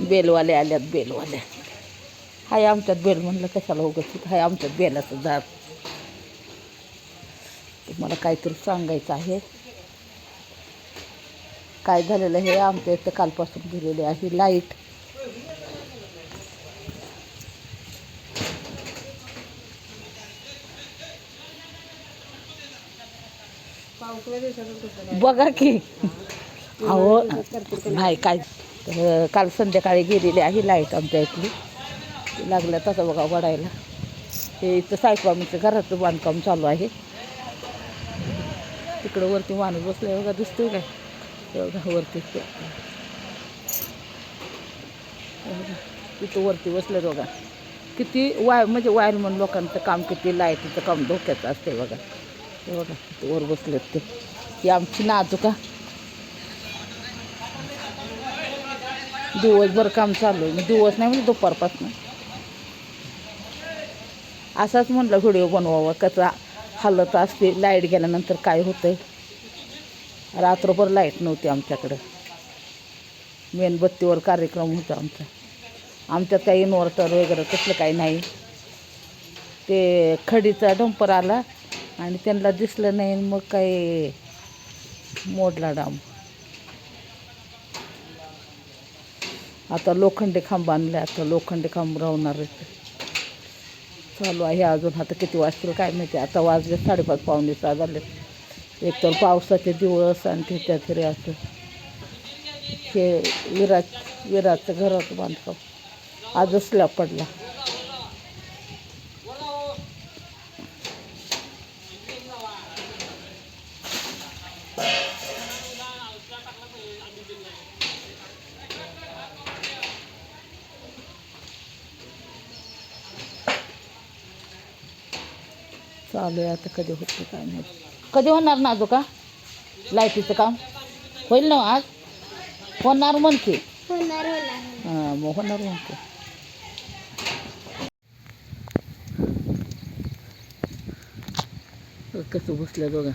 बेलवाले आल्यात बेलवाले. हाय आमच्यात बेल म्हणलं कशाला उगत हाय आमच्यात बेलाचं झाड. तुम्हाला काहीतरी सांगायचं आहे? काय झालेलं हे आमच्या इथं कालपासून गेलेले आहे लाइट. बघा की. अहो नाही काय? तर काल संध्याकाळी गेलेली आहे लाइट आमच्या इथली ती लागल्या तसं बघा वडायला. हे इथं साईबाबांचं घराचं बांधकाम चालू आहे. तिकडं वरती माणूस बसलाय बघा दिसतोय काय? एवढा वरती. तिथं वरती बसले बघा. किती वाय म्हणजे वायरमन लोकांचं काम किती लाईटीचं काम धोक्याचं असते बघा. बघा तिथं वर बसलेत ते. ही आमची नाजूका दिवसभर काम चालू आहे. दिवस नाही म्हणजे दुपारपासून. असाच म्हटलं व्हिडिओ बनवावा. कचरा हालत असते लाइट गेल्यानंतर काय होतं रात्रभर लाइट नव्हती आमच्याकडं. मेणबत्तीवर कार्यक्रम होता आमचा. आमच्यात काही इन्व्हर्टर वगैरे कसलं काही नाही. ते खडीचा डंपर आला आणि त्यांना दिसलं नाही मग काही मोडला डाम आता लोखंडी खांब आणले आता लोखंडी खांब राहणार आहेत. चालू आहे अजून आता किती वाजतील काय माहिती आता वाजले साडेपाच पावणे सहा झाले. एक तर पावसाचे दिवस आणि त्याच्यात तरी असं. हे विराज विराटचं घराचं बांधकाम. आजच स्लॅब पडला. चालू आहे आता कधी होतं काय नाही कधी होणार ना अजून का? लाईटीचं काम? होईल ना आज? होणार म्हण की. होणार हां मग होणार म्हणते कसं बसलं बघा